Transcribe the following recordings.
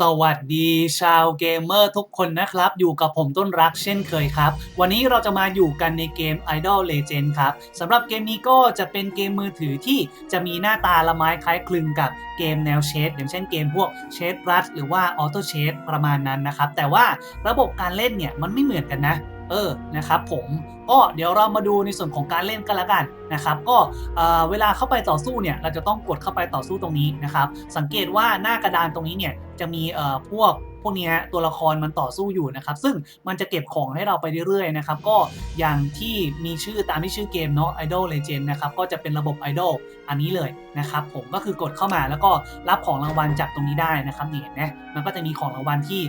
สวัสดีชาวเกมเมอร์ทุกคนนะครับ อยู่กับผมต้นรักเช่นเคยครับ วันนี้เราจะมาอยู่กันในเกม Idol Legend ครับสำหรับเกมนี้ก็จะเป็นเกมมือถือที่จะมีหน้าตาละไม้คล้ายคลึงกับเกมแนวเชดอย่างเช่นเกมพวกเชดรัสหรือว่าออโต้เชดประมาณนั้นนะครับ แต่ว่าระบบการเล่นเนี่ยมันไม่เหมือนกันนะ เออนะครับผมก็เดี๋ยวเรามาดูในส่วนของการเล่นกันละกันนะครับก็เวลาเข้าไปต่อสู้เนี่ยเราจะต้องกดเข้าไปต่อสู้ตรงนี้นะครับสังเกตว่าหน้ากระดานตรงนี้เนี่ยจะมีพวกพวกนี้ตัวละครมันต่อสู้อยู่นะครับ ซึ่งมันจะเก็บของให้เราไปเรื่อยๆนะครับ ก็อย่างที่มีชื่อตามที่ชื่อเกมเนาะ Idol Legend นะครับ ก็จะเป็นระบบ Idol อันนี้เลยนะครับ ผมก็คือกดเข้ามาแล้วก็รับของรางวัลจากตรงนี้ได้นะครับนี่เห็นไหมมันก็จะมีของรางวัลที่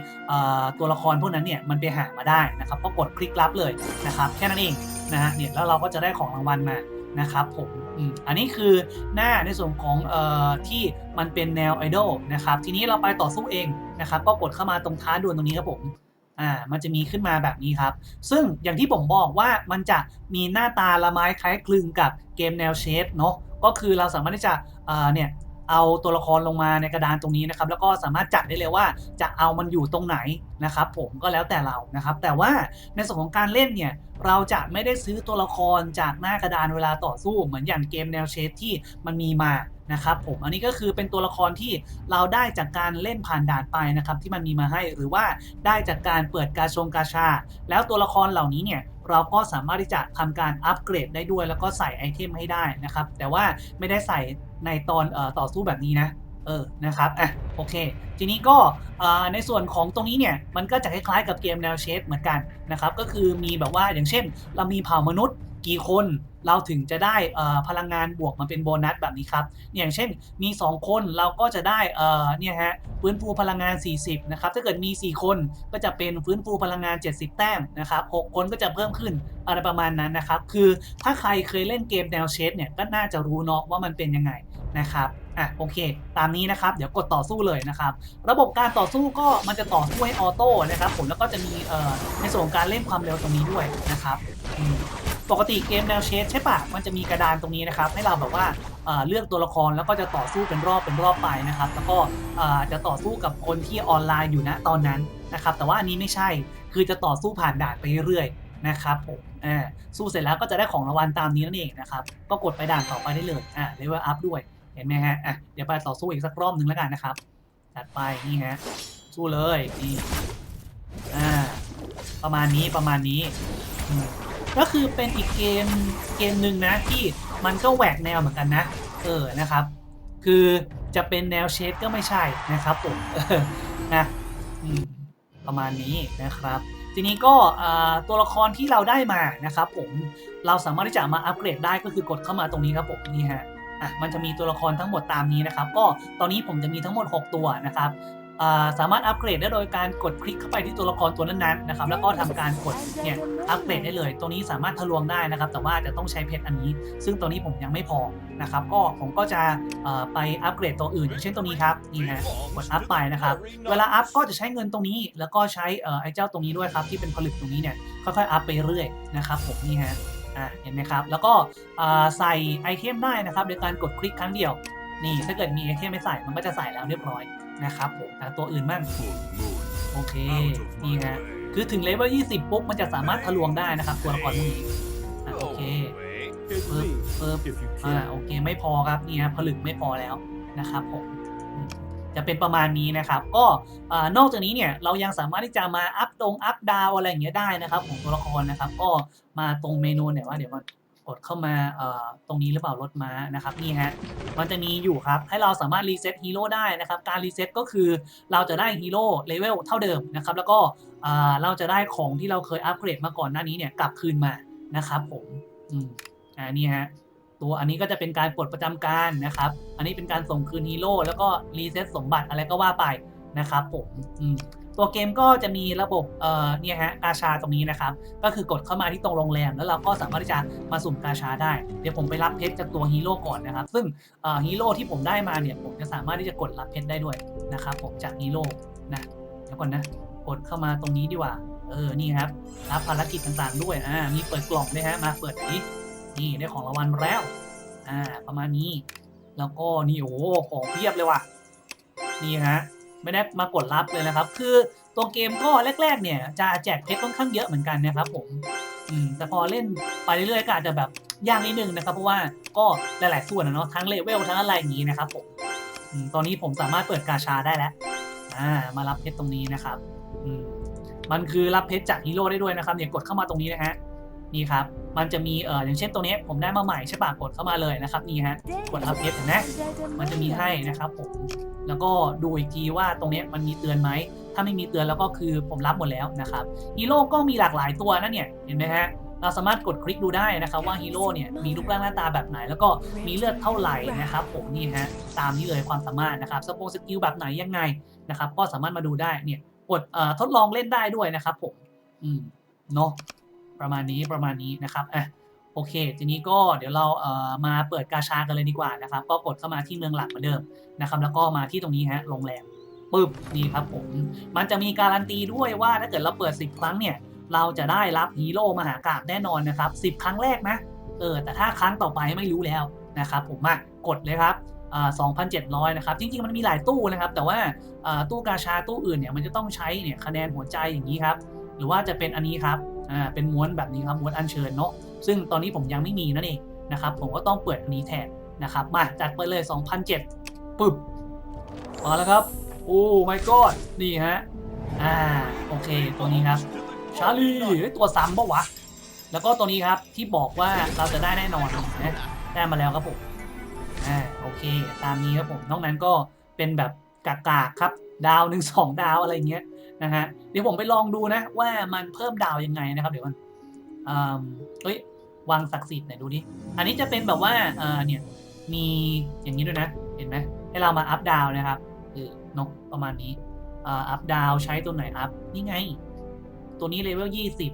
ตัวละครพวกนั้นเนี่ยมันไปหามาได้นะครับ ก็กดคลิกรับเลยนะครับ แค่นั้นเอง นะฮะเนี่ยแล้วเราก็จะได้ของรางวัลมานะครับผมอันนี้คือหน้าในส่วนของเอ่อที่มันเป็นแนวไอดอลนะครับทีนี้เราไปต่อสู้เองนะครับก็กดเข้ามาตรงท้าดวลตรงนี้ครับผมอ่ามันจะมีขึ้นมาแบบนี้ครับ ซึ่งอย่างที่ผมบอกว่ามันจะมีหน้าตาละไม้คล้ายคลึงกับเกมแนวเชดเนาะก็คือเราสามารถที่จะเอ่อเนี่ย เอาตัวละครลงมาในกระดานตรงนี้นะครับ แล้วก็สามารถจัดได้เลยว่าจะเอามันอยู่ตรงไหนนะครับผมก็แล้วแต่เรานะครับ แต่ว่าในส่วนของการเล่นเนี่ยเราจะไม่ได้ซื้อตัวละครจากหน้ากระดานเวลาต่อสู้เหมือนอย่างเกมแนวเชฟที่มันมีมา นะครับผมอันนี้ก็คือเป็นตัวละครที่เราได้จากการเล่นผ่านด่านไปนะครับที่มันมีมาให้หรือว่าได้จากการเปิดกาชงกาชา แล้วตัวละครเหล่านี้เนี่ยเราก็สามารถที่จะทำการอัปเกรดได้ด้วย แล้วก็ใส่ไอเทมให้ได้นะครับ แต่ว่าไม่ได้ใส่ในตอนออต่อสู้แบบนี้นะเออนะครับอะโอเค ทีนี้ก็ในส่วนของตรงนี้เนี่ยมันก็จะคล้ายๆกับเกมแนวเชดเหมือนกันนะครับก็คือมีแบบว่าอย่างเช่น เรามีเผ่ามนุษย์กี่คน เราถึงจะได้พลังงานบวกมาเป็นโบนัสแบบนี้ครับ อย่างเช่นมี 2 คนเราก็จะได้เนี่ยฮะฟื้นฟูพลังงาน 40นะครับถ้าเกิดมี 4 คนก็จะเป็นฟื้นฟูพลังงาน 70 แต้มนะครับ6คนก็จะเพิ่มขึ้นอะไรประมาณนั้นนะครับ คือถ้าใครเคยเล่นเกมแนวเชดเนี่ยก็น่าจะรู้เนาะว่ามันเป็นยังไงนะครับอะโอเค ตามนี้นะครับ เดี๋ยวกดต่อสู้เลยนะครับ ระบบการต่อสู้ก็มันจะต่อสู้ให้ออโต้นะครับผมแล้วก็จะมีเอ่อในส่วนการเล่นความเร็วตรงนี้ด้วยนะครับ ปกติเกมแนวเชสใช่ปะมันจะมีกระดานตรงนี้นะครับ ให้เราแบบว่าเลือกตัวละครแล้วก็จะต่อสู้เป็นรอบเป็นรอบไปนะครับ แล้วก็จะต่อสู้กับคนที่ออนไลน์อยู่ณตอนนั้นนะครับ แต่ว่าอันนี้ไม่ใช่คือจะต่อสู้ผ่านด่านไปเรื่อยๆนะครับผมสู้เสร็จแล้วก็จะได้ของรางวัลตามนี้นั่นเองนะครับ ก็กดไปด่านต่อไปได้เลยอ่าเลเวลอัพด้วยเห็นไหมฮะอะเดี๋ยวไปต่อสู้อีกสักรอบหนึ่งแล้วกันนะครับจัดไปนี่ฮะสู้เลยนี่อ่าประมาณนี้ประมาณนี้ ก็คือเป็นอีกเกมเกมหนึ่งนะที่มันก็แหวกแนวเหมือนกันนะ เออนะครับ คือจะเป็นแนวเชดก็ไม่ใช่นะครับผมนะประมาณนี้นะครับ ทีนี้ก็ตัวละครที่เราได้มานะครับผมเราสามารถที่จะมาอัปเกรดได้ก็คือกดเข้ามาตรงนี้ครับผมนี่ฮะอะมันจะมีตัวละครทั้งหมดตามนี้นะครับ ก็ตอนนี้ผมจะมีทั้งหมด 6 ตัวนะครับ สามารถอัปเกรดได้โดยการกดคลิกเข้าไปที่ตัวละครตัวนั้นๆนะครับแล้วก็ทำการกดเนี่ยอัปเกรดได้เลย ตัวนี้สามารถทะลวงได้นะครับ แต่ว่าจะต้องใช้เพชรอันนี้ ซึ่งตัวนี้ผมยังไม่พอนะครับ ก็ผมก็จะไปอัปเกรดตัวอื่น อย่างเช่นตัวนี้ครับนี่นะกดอัพไปนะครับ เวลาอัพก็จะใช้เงินตรงนี้ แล้วก็ใช้ไอ้เจ้าตรงนี้ด้วยครับที่เป็นผลึกตรงนี้เนี่ยค่อยๆอัพไปเรื่อยนะครับผมนี่ฮะอ่าเห็นไหมครับ แล้วก็ใส่ไอเทมได้นะครับโดยการกดคลิกครั้งเดียวนี่ถ้าเกิดมีไอเทมไม่ใส่มันก็จะใส่แล้วเรียบร้อย นะครับผมแต่ตัวอื่นมั่งโอเคนี่ฮะคือถึงเลเวล20 ปุ๊บ มันจะสามารถทะลวงได้นะครับตัวละครพวกนี้โอเคเปิบเปิบอ่าโอเคไม่พอครับนี่ฮะผลึกไม่พอแล้วนะครับผมจะเป็นประมาณนี้นะครับ ก็นอกจากนี้เนี่ยเรายังสามารถที่จะมาอัพตรงอัพดาวอะไรอย่างเงี้ยได้นะครับ ของตัวละครนะครับ ก็มาตรงเมนูเนี่ยว่าเดี๋ยวมัน กดเข้ามาตรงนี้หรือเปล่ารถม้านะครับนี่ฮะมันจะมีอยู่ครับ ให้เราสามารถรีเซ็ตฮีโร่ได้นะครับ การรีเซ็ตก็คือเราจะได้ฮีโร่เลเวลเท่าเดิมนะครับแล้วก็เราจะได้ของที่เราเคยอัปเกรดมาก่อนหน้านี้เนี่ยกลับคืนมานะครับผมอืมอ่านี่ฮะตัวอันนี้ก็จะเป็นการปลดประจำการนะครับ อันนี้เป็นการส่งคืนฮีโร่แล้วก็รีเซ็ตสมบัติอะไรก็ว่าไปนะครับผม ตัวเกมก็จะมีระบบเอ่อเนี่ยฮะกาชาตรงนี้นะครับ ก็คือกดเข้ามาที่ตรงโรงแรม แล้วเราก็สามารถที่จะมาสุ่มกาชาได้ เดี๋ยวผมไปรับเพชรจากตัวฮีโร่ก่อนนะครับ ซึ่งฮีโร่ที่ผมได้มาเนี่ยผมจะสามารถที่จะกดรับเพชรได้ด้วยนะครับผมจากฮีโร่นะเดี๋ยวก่อนนะกดเข้ามาตรงนี้ดีกว่า เออนี่ครับรับภารกิจต่างๆด้วยอ่ามีเปิดกล่องด้วยฮะมาเปิดนี้นี่ได้ของรางวัลแล้วอ่าประมาณนี้ แล้วก็นี่โอ้ของเพียบเลยว่ะนี่ฮะ ไม่ได้มากดรับเลยนะครับ คือตัวเกมก็แรก ๆ เนี่ยจะแจกเพชรค่อนข้างเยอะเหมือนกันนะครับผมอืมแต่พอเล่นไปเรื่อยๆก็อาจจะแบบยากนิดนึงนะครับ เพราะว่าก็หลายๆส่วนนะเนาะทั้งเลเวลทั้งอะไรอย่างนี้นะครับผมอืมตอนนี้ผมสามารถเปิดกาชาได้แล้วอ่ามารับเพชรตรงนี้นะครับ อืมมันคือรับเพชรจากฮีโร่ได้ด้วยนะครับเนี่ยกดเข้ามาตรงนี้นะฮะ นี่ครับ มันจะมีเอ่ออย่างเช่นตัวนี้ผมได้มาใหม่ใช่ปะกดเข้ามาเลยนะครับนี่ฮะกดรับเพชรเห็นไหมมันจะมีให้นะครับผมแล้วก็ดูอีกทีว่าตรงนี้มันมีเตือนไหม ถ้าไม่มีเตือนแล้วก็คือผมรับหมดแล้วนะครับฮีโร่ก็มีหลากหลายตัวนะเนี่ยเห็นไหมฮะเราสามารถกดคลิกดูได้นะครับว่าฮีโร่เนี่ยมีรูปร่างหน้าตาแบบไหน แล้วก็มีเลือดเท่าไหร่นะครับผมนี่ฮะตามนี้เลยความสามารถนะครับสปงสกิลแบบไหนยังไงนะครับก็สามารถมาดูได้เนี่ยกดเอ่อทดลองเล่นได้ด้วยนะครับผมอืมเนาะ ประมาณนี้ประมาณนี้นะครับอะโอเค ทีนี้ก็เดี๋ยวเราเอ่อมาเปิดกาชากันเลยดีกว่านะครับ ก็กดเข้ามาที่เมืองหลักเหมือนเดิมนะครับ แล้วก็มาที่ตรงนี้ฮะโรงแรมปึ๊บนี่ครับผม มันจะมีการันตีด้วยว่าถ้าเกิดเราเปิด 10 ครั้งเนี่ย เราจะได้รับฮีโร่มหากาบแน่นอนนะครับ 10 ครั้งแรกนะเออแต่ถ้าครั้งต่อไปไม่รู้แล้วนะครับผมมากดเลยครับอ่า2,700 นะครับ จริง ๆ มันมีหลายตู้นะครับ แต่ว่าอ่าตู้กาชาตู้อื่นเนี่ยมันจะต้องใช้เนี่ยคะแนนหัวใจอย่างนี้ครับ หรือว่าจะเป็นอันนี้ครับ อ่าเป็นม้วนแบบนี้ครับม้วนอัญเชิญเนาะซึ่งตอนนี้ผมยังไม่มีนั่นเองนะครับ ผมก็ต้องเปิดอันนี้แทนนะครับ มาจัดไปเลย 2007ปึ๊บมาแล้วครับ โอ้ my god นี่ฮะอ่าโอเคตัวนี้ครับชาลีเฮ้ตัวซ้ำปะวะ แล้วก็ตัวนี้ครับที่บอกว่าเราจะได้แน่นอนนะได้มาแล้วครับผมอ่าโอเค ตามนี้ครับผมนอกนั้นก็เป็นแบบกากๆครับ ดาวหนึ่งสองดาวอะไรเงี้ยนะฮะเดี๋ยวผมไปลองดูนะ ว่ามันเพิ่มดาวยังไงนะครับ เดี๋ยวมันเฮ้ยวางศักดิ์สิทธิ์ไหนอยดูดิอันนี้จะเป็นแบบว่าเอ่อเนี่ยมีอย่างนี้ด้วยนะ เห็นไหมให้เรามาอัพดาวนะครับเออนกประมาณนี้อัพดาวใช้ตัวไหนอัพนี่ไง ตัวนี้เลเวลยี่สิบ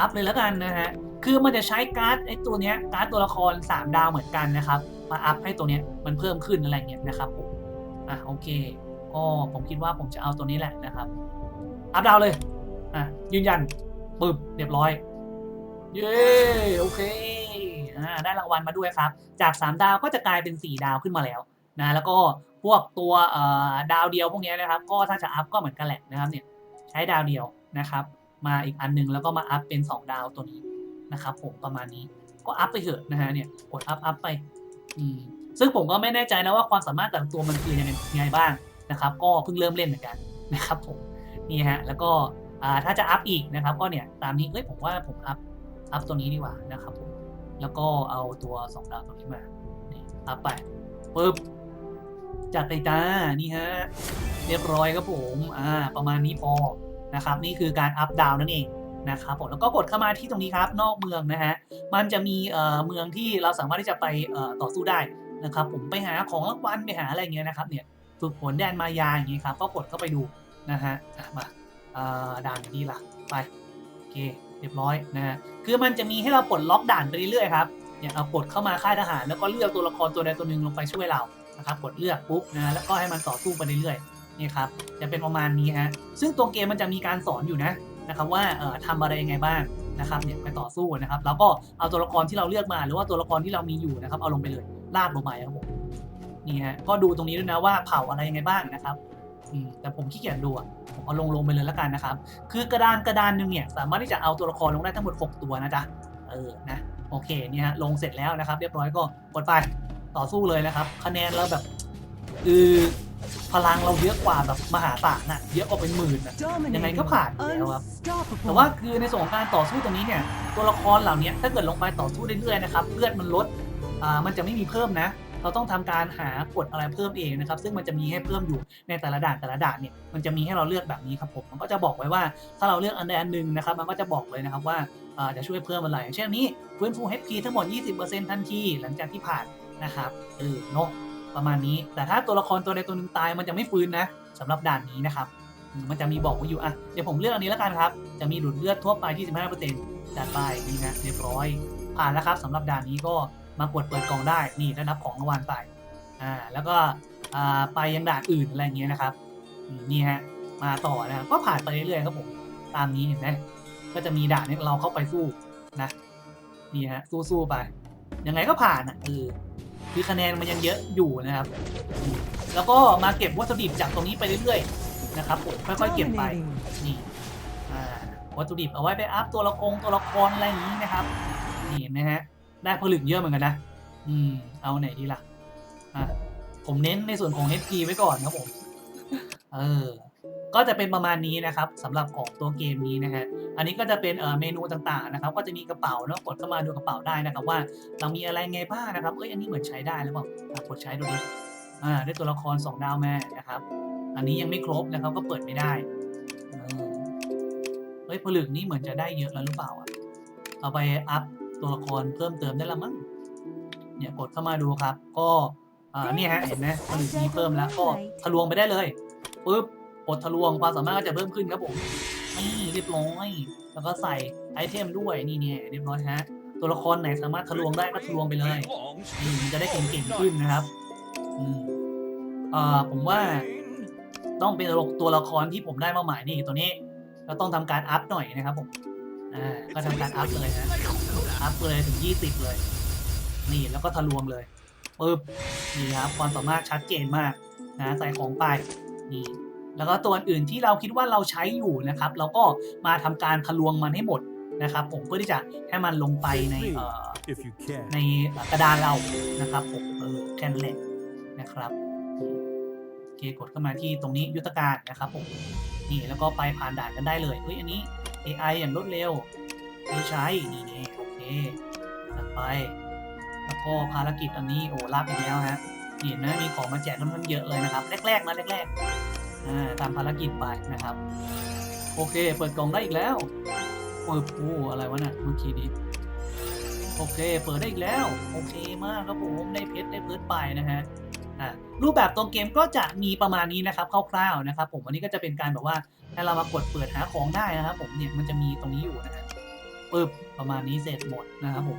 อัพเลยแล้วกันนะฮะคือมันจะใช้การ์ดไอ้ตัวเนี้ยการ์ดตัวละคร3ดาวเหมือนกันนะครับ มาอัพให้ตัวเนี้ยมันเพิ่มขึ้นอะไรเงี้ยนะครับผมอะโอเค ก็ผมคิดว่าผมจะเอาตัวนี้แหละนะครับ อัพดาวเลย อะ ยืนยันปึ๊บเรียบร้อย เย้โอเค อ่า ได้รางวัลมาด้วยครับ จาก 3 ดาวก็จะกลายเป็น 4 ดาวขึ้นมาแล้วนะ แล้วก็พวกตัวเอ่อดาวเดียวพวกนี้นะครับ ก็ถ้าจะอัพก็เหมือนกันแหละนะครับ เนี่ย ใช้ดาวเดียวนะครับ มาอีกอันหนึงแล้วก็มาอัพเป็น 2 ดาวตัวนี้นะครับผมประมาณนี้ก็อัพไปเถอะนะฮะเนี่ยกดอัพอัพไป อืมซึ่งผมก็ไม่แน่ใจนะว่าความสามารถแต่ละตัวมันคือยังไงบ้าง นะครับ ก็เพิ่งเริ่มเล่นเหมือนกันนะครับผมนี่ฮะแล้วก็ถ้าจะอัพอีกนะครับ ก็เนี่ยตามนี้เอ้ยผมว่าผมอัพอัพตัวนี้ดีกว่านะครับผมแล้วก็เอาตัวสองดาวตัวนี้มาอัพไปปึ๊บจัดไปจ้านี่ฮะเรียบร้อยครับผมอ่าประมาณนี้พอนะครับ นี่คือการอัพดาวนั่นเองนะครับผมแล้วก็กดเข้ามาที่ตรงนี้ครับ นอกเมืองนะฮะมันจะมีเอ่อเมืองที่เราสามารถที่จะไปเอ่อต่อสู้ได้นะครับ ผมไปหาของรางวัลไปหาอะไรเงี้ยนะครับเนี่ย ฝึกฝนแดนมายาอย่างงี้ครับก็กดเข้าไปดูนะฮะมาด่านนี้ล่ะไปโอเคเรียบร้อยนะฮะคือมันจะมีให้เราปลดล็อกด่านไปเรื่อยๆครับเนี่ยเอากดเข้ามาค่ายทหาร แล้วก็เลือกตัวละครตัวใดตัวหนึ่งลงไปช่วยเรานะครับกดเลือกปุ๊บนะแล้วก็ให้มันต่อสู้ไปเรื่อยๆนี่ครับจะเป็นประมาณนี้ฮะซึ่งตัวเกมมันจะมีการสอนอยู่นะนะครับว่าเอ่อทำอะไรยังไงบ้างนะครับเนี่ยไปต่อสู้นะครับ แล้วก็เอาตัวละครที่เราเลือกมาหรือว่าตัวละครที่เรามีอยู่นะครับเอาลงไปเลยลากลงไปครับผม นี่ฮะก็ดูตรงนี้ด้วยนะว่าเผาอะไรยังไงบ้างนะครับอืมแต่ผมขี้เกียจดูอะผมเอาลงลงไปเลยแล้วกันนะครับ คือกระดานกระดานหนึ่งเนี่ยสามารถที่จะเอาตัวละครลงได้ทั้งหมด 6 ตัวนะจ๊ะเออนะโอเคเนี่ยฮะลงเสร็จแล้วนะครับ เรียบร้อยก็กดไปต่อสู้เลยนะครับ คะแนนเราแบบคือพลังเราเยอะกว่าแบบมหาศาลน่ะเยอะกว่าเป็นหมื่นน่ะยังไงก็ผ่านอยู่แล้วครับแต่ว่าคือในส่วนของการต่อสู้ตรงนี้เนี่ยตัวละครเหล่านี้ถ้าเกิดลงไปต่อสู้เรื่อยๆนะครับเลือดมันลดอ่ามันจะไม่มีเพิ่มนะ เราต้องทำการหากดอะไรเพิ่มเองนะครับ ซึ่งมันจะมีให้เพิ่มอยู่ในแต่ละด่านแต่ละด่านเนี่ยมันจะมีให้เราเลือกแบบนี้ครับผมมันก็จะบอกไว้ว่าถ้าเราเลือกอันใดอันหนึ่งนะครับ มันก็จะบอกเลยนะครับว่าจะช่วยเพิ่มอะไรอย่างเช่นนี้ฟื้นฟู HP ทั้งหมด 20%ทันทีหลังจากที่ผ่านนะครับเออเนาะประมาณนี้ แต่ถ้าตัวละครตัวใดตัวหนึ่งตายมันจะไม่ฟื้นนะสำหรับด่านนี้นะครับมมันจะมีบอกไว้อยู่อะเดี๋ยวผมเลือกอันนี้แล้วกันครับ จะมีดูดเลือดทั่วไปที่15%จัดไปนี่นะเรียบร้อย ผ่านแล้วครับสำหรับด่านนี้ก็ มากดเปิดกล่องได้นี่ได้รับของรางวัลไปอ่าแล้วก็อ่าไปยังด่านอื่นอะไรอย่างเงี้ยนะครับอืมนี่ฮะมาต่อนะครับก็ผ่านไปเรื่อยๆครับผมตามนี้เห็นไหมก็จะมีด่านให้เราเข้าไปสู้นะนี่ฮะสู้ๆไปยังไงก็ผ่านอะเออคือคะแนนมันยังเยอะอยู่นะครับอืมแล้วก็มาเก็บวัตถุดิบจากตรงนี้ไปเรื่อยๆนะครับผมค่อยๆเก็บไปนี่อ่าวัตถุดิบเอาไว้ไปอัพตัวละครตัวละครอะไรอย่างนี้นะครับนี่เห็นไหมฮะ ได้ผลึกเยอะเหมือนกันนะ อืม เอาไหนดีล่ะ อะ ผมเน้นในส่วนของ HP ไว้ก่อนครับผม เออ ก็จะเป็นประมาณนี้นะครับสำหรับของตัวเกมนี้นะฮะ อันนี้ก็จะเป็นเอ่อเมนูต่างๆนะครับ ก็จะมีกระเป๋าเนาะ กดเข้ามาดูกระเป๋าได้นะครับว่าเรามีอะไรไงบ้างนะครับ เอ้ย อันนี้เหมือนใช้ได้หรือเปล่ากดใช้ดูดิ อ่า ได้ตัวละคร 2 ดาวแม่นะครับ อันนี้ยังไม่ครบนะครับ ก็เปิดไม่ได้เออเฮ้ยผลึกนี่เหมือนจะได้เยอะแล้วหรือเปล่าอะ เอาไปอัพ ตัวละครเพิ่มเติมได้ละมั้ง เนี่ยกดเข้ามาดูครับ ก็อ่าเนี่ยฮะเห็นไหมผลึกนี้เพิ่มแล้วก็ทะลวงไปได้เลยปุ๊บกดทะลวงความสามารถก็จะเพิ่มขึ้นครับผมนี่เรียบร้อยแล้วก็ใส่ไอเทมด้วยนี่เนี่ยเรียบร้อยฮะตัวละครไหนสามารถทะลวงได้ก็ทะลวงไปเลยนี่มันจะได้เก่งๆขึ้นนะครับอืมอ่าผมว่าต้องเป็นตัวละครที่ผมได้มาใหม่นี่ตัวนี้ เราต้องทำการอัพหน่อยนะครับผม อ่าก็ทำการอัพเลยนะอัพเลยถึง20เลย นี่แล้วก็ทะลวงเลยปึ๊บนี่ครับความสามารถชัดเจนมากนะใส่ของไปนี่แล้วก็ตัวอื่นที่เราคิดว่าเราใช้อยู่นะครับ เราก็มาทำการทะลวงมันให้หมดนะครับผมเพื่อที่จะให้มันลงไปในเอ่อ if you can. ในกระดานเรานะครับผมเออแค่นั้นแหละนะครับอืมโอเคกดเข้ามาที่ตรงนี้ยุทธการนะครับผมนี่แล้วก็ไปผ่านด่านกันได้เลยเฮ้ยอันนี้ AI อย่างรวดเร็วไม่ใช้นี่นี่โอเคถัดไป แล้วก็ภารกิจอันนี้โอ้รับอีกแล้วฮะเห็นไหมมีของมาแจกค่อนข้างเยอะเลยนะครับ แรกๆนะแรกๆอ่าตามภารกิจไปนะครับ โอเค เปิดกล่องได้อีกแล้วเปิดโอ้อะไรวะน่ะเมื่อกี้นี้โอเค เปิดได้อีกแล้ว โอเคมากครับผมได้เพชรได้เพิร์ดไปนะฮะรูปแบบตัวเกมก็จะมีประมาณนี้นะครับคร่าวๆนะครับ ผมอันนี้ก็จะเป็นการแบบว่า ให้เรามากดเปิดหาของได้นะครับผมเนี่ยมันจะมีตรงนี้อยู่นะฮะปึ๊บประมาณนี้เสร็จหมดนะครับผม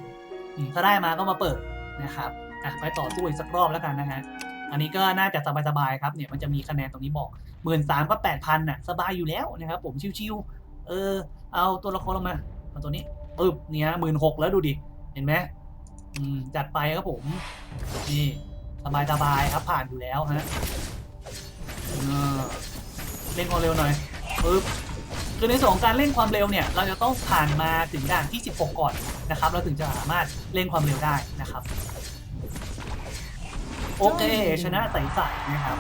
ถ้าได้มาก็มาเปิดนะครับอะไปต่อสู้อีกสักรอบแล้วกันนะฮะอันนี้ก็น่าจะสบายๆครับเนี่ยมันจะมีคะแนนตรงนี้บอกหมื่นสามก็แปดพันน่ะสบายอยู่แล้วนะครับผมชิวๆเออ เอาตัวละครลงมาเอาตัวนี้ปึ๊บเนี่ยหมื่นหกแล้วดูดิเห็นไหมอืมจัดไปครับผมนี่สบายสบายๆครับผ่านอยู่แล้วฮะเออเร่งความเร็วหน่อย ปึ๊บคือในส่วนของการเร่งความเร็วเนี่ยเราจะต้องผ่านมาถึงด่านที่ 16 ก่อนนะครับเราถึงจะสามารถเร่งความเร็วได้นะครับ โอเคชนะใสๆนะครับ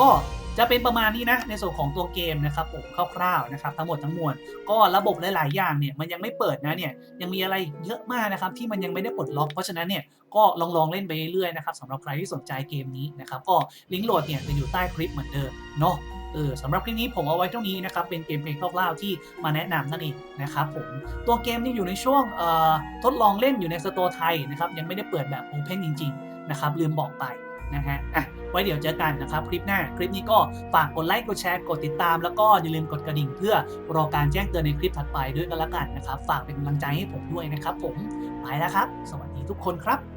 ก็จะเป็นประมาณนี้นะในส่วนของตัวเกมนะครับผมคร่าวๆนะครับทั้งหมดทั้งมวลก็ระบบหลายๆอย่างเนี่ยมันยังไม่เปิดนะเนี่ยยังมีอะไรเยอะมากนะครับที่มันยังไม่ได้ปลดล็อกเพราะฉะนั้นเนี่ยก็ลองลองๆเล่นไปเรื่อยๆนะครับสำหรับใครที่สนใจเกมนี้นะครับก็ลิงก์โหลดเนี่ยจะอยู่ใต้คลิปเหมือนเดิมเนาะ เออสำหรับคลิปนี้ผมเอาไว้เท่านี้นะครับ เป็นเกมเพลย์คร่าวๆที่มาแนะนำนั่นเองนะครับผมตัวเกมนี่อยู่ในช่วงเอ่อทดลองเล่นอยู่ในสโตร์ไทยนะครับยังไม่ได้เปิดแบบโอเพนจริงๆนะครับลืมบอกไปนะฮะอะไว้เดี๋ยวเจอกันนะครับ คลิปหน้า คลิปนี้ก็ฝากกดไลค์กดแชร์กดติดตาม แล้วก็อย่าลืมกดกระดิ่งเพื่อรอการแจ้งเตือนในคลิปถัดไปด้วยกันละกันนะครับ ฝากเป็นกำลังใจให้ผมด้วยนะครับ ผมไปแล้วครับ สวัสดีทุกคนครับ